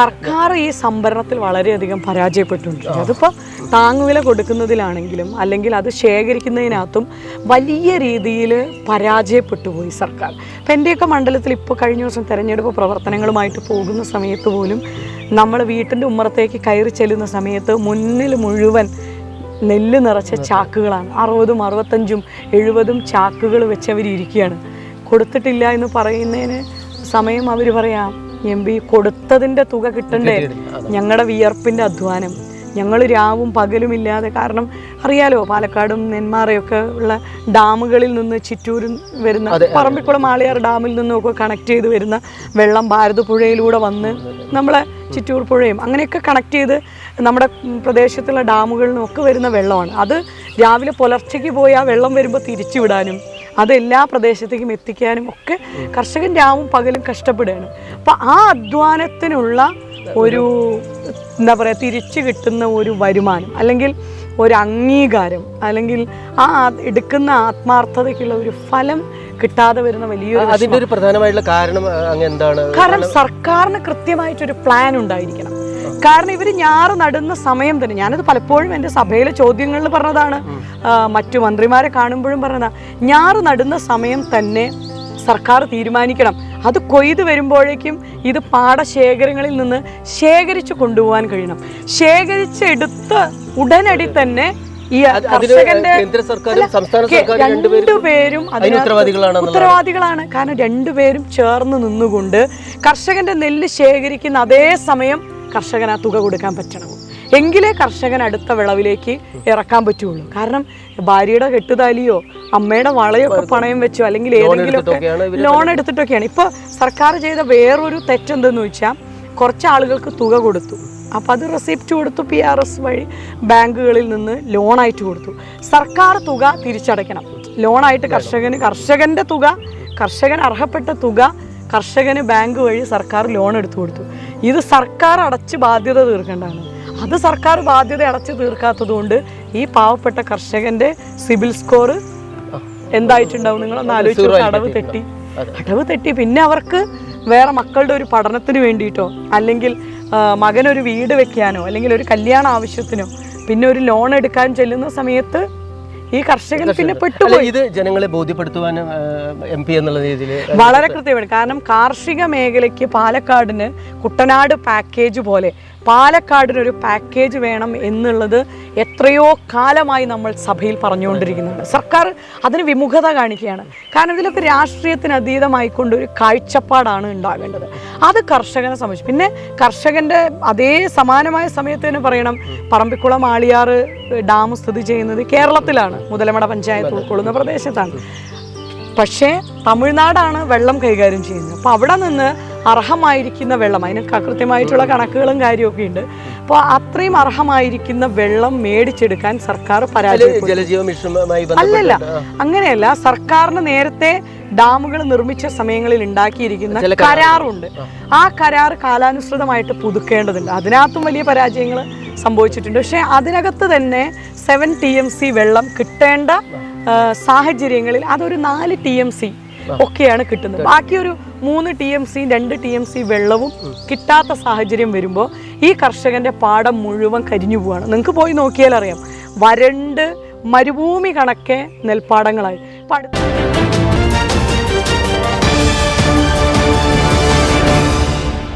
സർക്കാർ ഈ സംഭരണത്തിൽ വളരെയധികം പരാജയപ്പെട്ടിട്ടുണ്ട്. അതിപ്പോൾ താങ്ങുവില കൊടുക്കുന്നതിലാണെങ്കിലും അല്ലെങ്കിൽ അത് ശേഖരിക്കുന്നതിനകത്തും വലിയ രീതിയിൽ പരാജയപ്പെട്ടു പോയി സർക്കാർ. ഇപ്പം എന്റെയൊക്കെ മണ്ഡലത്തിൽ ഇപ്പോൾ കഴിഞ്ഞ ദിവസം തെരഞ്ഞെടുപ്പ് പ്രവർത്തനങ്ങളുമായിട്ട് പോകുന്ന സമയത്ത് പോലും നമ്മൾ വീട്ടിന്റെ ഉമ്മറത്തേക്ക് കയറി ചെല്ലുന്ന സമയത്ത് മുന്നിൽ മുഴുവൻ നെല്ല് നിറച്ച ചാക്കുകളാണ്. അറുപതും അറുപത്തഞ്ചും എഴുപതും ചാക്കുകൾ വെച്ചവരിയ്ക്കുകയാണ് കൊടുത്തിട്ടില്ല എന്ന് പറയുന്നതിന് സമയം അവർ പറയാം. എം പി കൊടുത്തതിന്റെ തുക കിട്ടണ്ടേ? ഞങ്ങളുടെ വിയർപ്പിന്റെ അധ്വാനം. ഞങ്ങൾ രാവും പകലും ഇല്ലാതെ കാരണം അറിയാലോ പാലക്കാടും നെന്മാറയൊക്കെ ഉള്ള ഡാമുകളിൽ നിന്ന് ചുറ്റൂരിൽ വരുന്ന പറമ്പിക്കുളം ആളിയാർ ഡാമിൽ നിന്നൊക്കെ കണക്ട് ചെയ്ത് വരുന്ന വെള്ളം ഭാരതപ്പുഴയിലൂടെ വന്ന് നമ്മളെ ചിറ്റൂർ പുഴയും അങ്ങനെയൊക്കെ കണക്ട് ചെയ്ത് നമ്മുടെ പ്രദേശത്തുള്ള ഡാമുകളിൽ നിന്നൊക്കെ വരുന്ന വെള്ളമാണ്. അത് രാവിലെ പുലർച്ചയ്ക്ക് പോയി ആ വെള്ളം വരുമ്പോൾ തിരിച്ചു വിടാനും അത് എല്ലാ പ്രദേശത്തേക്കും എത്തിക്കാനും ഒക്കെ കർഷകൻ രാവും പകലും കഷ്ടപ്പെടുകയാണ്. അപ്പോൾ ആ അധ്വാനത്തിനുള്ള ഒരു എന്താ പറയുക തിരിച്ചു കിട്ടുന്ന ഒരു വരുമാനം അല്ലെങ്കിൽ ഒരു അംഗീകാരം അല്ലെങ്കിൽ ആ എടുക്കുന്ന ആത്മാർത്ഥതയ്ക്കുള്ള ഒരു ഫലം കിട്ടാതെ വരുന്ന വലിയൊരു അതിന്റെ ഒരു പ്രധാനമായിട്ടുള്ള കാരണം എന്താണ്? കാരണം സർക്കാരിന് കൃത്യമായിട്ടൊരു പ്ലാൻ ഉണ്ടായിരിക്കണം. കാരണം ഇവർ ഞാറ് നടുന്ന സമയം തന്നെ ഞാനത് പലപ്പോഴും എന്റെ സഭയിലെ ചോദ്യങ്ങളിൽ പറഞ്ഞതാണ്. മറ്റു മന്ത്രിമാരെ കാണുമ്പോഴും പറഞ്ഞതാണ് ഞാറ് നടുന്ന സമയം തന്നെ സർക്കാർ തീരുമാനിക്കണം. അത് കൊയ്ത് വരുമ്പോഴേക്കും ഇത് പാടശേഖരങ്ങളിൽ നിന്ന് ശേഖരിച്ച് കൊണ്ടുപോകാൻ കഴിയണം. ശേഖരിച്ചെടുത്ത് ഉടനടി തന്നെ ഈ കർഷകന്റെ രണ്ടുപേരും ഉത്തരവാദികളാണ്. കാരണം രണ്ടുപേരും ചേർന്ന് നിന്നുകൊണ്ട് കർഷകന്റെ നെല്ല് ശേഖരിക്കുന്ന അതേ സമയം കർഷകൻ ആ തുക കൊടുക്കാൻ പറ്റണം. എങ്കിലേ കർഷകൻ അടുത്ത വിളവിലേക്ക് ഇറക്കാൻ പറ്റുള്ളൂ. കാരണം ഭാര്യയുടെ കെട്ടുതാലിയോ അമ്മയുടെ വളയൊക്കെ പണയം വെച്ചോ അല്ലെങ്കിൽ ഏതെങ്കിലും ലോൺ എടുത്തിട്ടൊക്കെയാണ്. ഇപ്പൊ സർക്കാർ ചെയ്ത വേറൊരു തെറ്റെന്തെന്ന് വെച്ചാൽ കുറച്ച് ആളുകൾക്ക് തുക കൊടുത്തു. അപ്പോൾ അത് റെസിപ്റ്റ് കൊടുത്തു പി ആർ എസ് വഴി ബാങ്കുകളിൽ നിന്ന് ലോണായിട്ട് കൊടുത്തു. സർക്കാർ തുക തിരിച്ചടയ്ക്കണം. ലോണായിട്ട് കർഷകന് കർഷകന്റെ തുക കർഷകൻ അർഹപ്പെട്ട തുക കർഷകന് ബാങ്ക് വഴി സർക്കാർ ലോൺ എടുത്തു കൊടുത്തു. ഇത് സർക്കാർ അടച്ച് ബാധ്യത തീർക്കേണ്ടതാണ്. അത് സർക്കാർ ബാധ്യത അടച്ച് തീർക്കാത്തതുകൊണ്ട് ഈ പാവപ്പെട്ട കർഷകന്റെ സിബിൽ സ്കോർ എന്തായിട്ടുണ്ടാവും? നിങ്ങളൊന്ന് ആലോചിച്ചു അടവ് തെറ്റി. അടവ് തെറ്റി. പിന്നെ അവർക്ക് വേറെ മക്കളുടെ ഒരു പഠനത്തിന് വേണ്ടിയിട്ടോ അല്ലെങ്കിൽ മകനൊരു വീട് വെക്കാനോ അല്ലെങ്കിൽ ഒരു കല്യാണ ആവശ്യത്തിനോ പിന്നെ ഒരു ലോൺ എടുക്കാൻ ചെല്ലുന്ന സമയത്ത് ഈ കർഷകൻ പിന്നെ പെട്ടുപോയി. ഇത് ജനങ്ങളെ ബോധ്യപ്പെടുത്തുവാൻ എം പി എന്നുള്ള രീതിയിൽ വളരെ കൃത്യമാണ്. കാരണം കാർഷിക മേഖലയ്ക്ക് പാലക്കാടിന് കുട്ടനാട് പാക്കേജ് പോലെ പാലക്കാടിന് ഒരു പാക്കേജ് വേണം എന്നുള്ളത് എത്രയോ കാലമായി നമ്മൾ സഭയിൽ പറഞ്ഞുകൊണ്ടിരിക്കുന്നുണ്ട്. സർക്കാർ അതിന് വിമുഖത കാണിക്കുകയാണ്. കാരണം ഇതിലൊക്കെ രാഷ്ട്രീയത്തിന് അതീതമായിക്കൊണ്ട് ഒരു കാഴ്ചപ്പാടാണ് ഉണ്ടാകേണ്ടത്. അത് കർഷകനെ സംബന്ധിച്ച്. പിന്നെ കർഷകന്റെ അതേ സമാനമായ സമയത്ത് തന്നെ പറയണം പറമ്പിക്കുളം ആളിയാറ് ഡാം സ്ഥിതി ചെയ്യുന്നത് കേരളത്തിലാണ്. മുതലമട പഞ്ചായത്ത് ഉൾക്കൊള്ളുന്ന പ്രദേശത്താണ്. പക്ഷേ തമിഴ്നാടാണ് വെള്ളം കൈകാര്യം ചെയ്യുന്നത്. അപ്പോൾ അവിടെ നിന്ന് അർഹമായിരിക്കുന്ന വെള്ളം അതിന് കൃത്യമായിട്ടുള്ള കണക്കുകളും കാര്യമൊക്കെ ഉണ്ട്. അപ്പോൾ അത്രയും അർഹമായിരിക്കുന്ന വെള്ളം മേടിച്ചെടുക്കാൻ സർക്കാർ പരാജയപ്പെട്ടു. അല്ലല്ല അങ്ങനെയല്ല സർക്കാരിന് നേരത്തെ ഡാമുകൾ നിർമ്മിച്ച സമയങ്ങളിൽ ഉണ്ടാക്കിയിരിക്കുന്ന കരാറുണ്ട്. ആ. കരാർ കാലാനുസൃതമായിട്ട് പുതുക്കേണ്ടതുണ്ട്. അതിനകത്തും വലിയ പരാജയങ്ങൾ സംഭവിച്ചിട്ടുണ്ട്. പക്ഷേ അതിനകത്ത് തന്നെ സെവൻ ടി എം സി വെള്ളം കിട്ടേണ്ട സാഹചര്യങ്ങളിൽ അതൊരു നാല് ടി എം സി ഒക്കെയാണ് കിട്ടുന്നത്. ബാക്കിയൊരു മൂന്ന് ടി എം സി രണ്ട് ടി എം സി വെള്ളവും കിട്ടാത്ത സാഹചര്യം വരുമ്പോൾ ഈ കർഷകന്റെ പാടം മുഴുവൻ കരിഞ്ഞു പോവാണ്. നിങ്ങൾക്ക് പോയി നോക്കിയാൽ അറിയാം വരണ്ട് മരുഭൂമി കണക്കെ നെൽപ്പാടങ്ങളായി. അപ്പം അടുത്ത